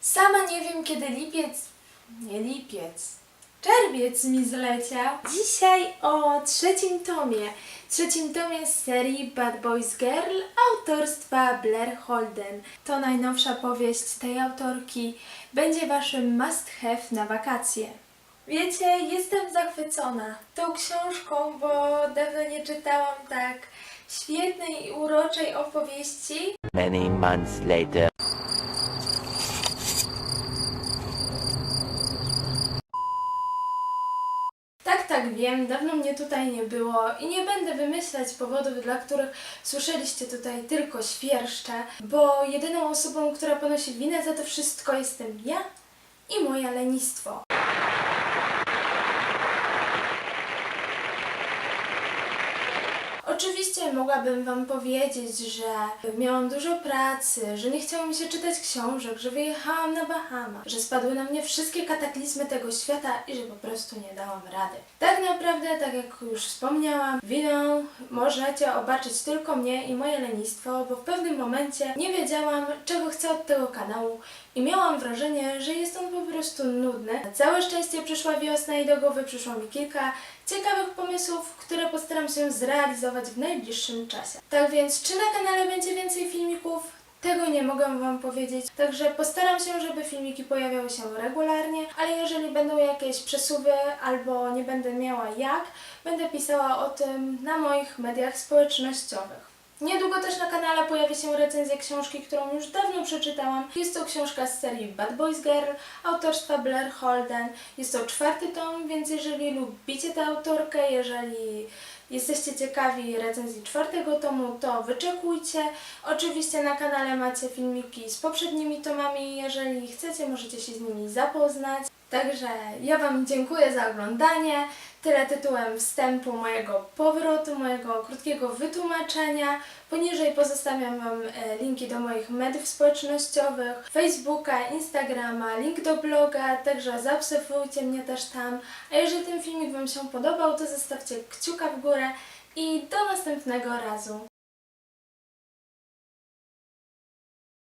Sama nie wiem, kiedy lipiec, nie lipiec, czerwiec mi zleciał. Dzisiaj o trzecim tomie, trzecim tomie z serii Bad Boys Girl autorstwa Blair Holden. To najnowsza powieść tej autorki, będzie waszym must have na wakacje. Wiecie, jestem zachwycona tą książką, bo dawno nie czytałam tak świetnej i uroczej opowieści. Many months later. Tak, wiem, dawno mnie tutaj nie było i nie będę wymyślać powodów, dla których słyszeliście tutaj tylko świerszcze, bo jedyną osobą, która ponosi winę za to wszystko jestem ja i moje lenistwo. Oczywiście mogłabym Wam powiedzieć, że miałam dużo pracy, że nie chciało mi się czytać książek, że wyjechałam na Bahama, że spadły na mnie wszystkie kataklizmy tego świata i że po prostu nie dałam rady. Tak naprawdę, tak jak już wspomniałam, winą możecie obarczyć tylko mnie i moje lenistwo, bo w pewnym momencie nie wiedziałam, czego chcę od tego kanału i miałam wrażenie, że jest on po prostu nudny. Na całe szczęście przyszła wiosna i do głowy przyszło mi kilka ciekawych pomysłów, które postaram się zrealizować w najbliższym czasie. Tak więc, czy na kanale będzie więcej filmików? Tego nie mogę Wam powiedzieć, także postaram się, żeby filmiki pojawiały się regularnie, ale jeżeli będą jakieś przesuwy albo nie będę miała jak, będę pisała o tym na moich mediach społecznościowych. Niedługo też na kanale pojawi się recenzja książki, którą już dawno przeczytałam. Jest to książka z serii Bad Boys Girl autorstwa Blair Holden. Jest to czwarty tom, więc jeżeli lubicie tę autorkę, jeżeli jesteście ciekawi recenzji czwartego tomu, to wyczekujcie. Oczywiście na kanale macie filmiki z poprzednimi tomami. Jeżeli chcecie, możecie się z nimi zapoznać. Także ja Wam dziękuję za oglądanie. Tyle tytułem wstępu mojego powrotu, mojego krótkiego wytłumaczenia. Poniżej pozostawiam Wam e, linki do moich mediów społecznościowych, Facebooka, Instagrama, link do bloga, także zaobserwujcie mnie też tam. A jeżeli ten filmik Wam się podobał, to zostawcie kciuka w górę i do następnego razu.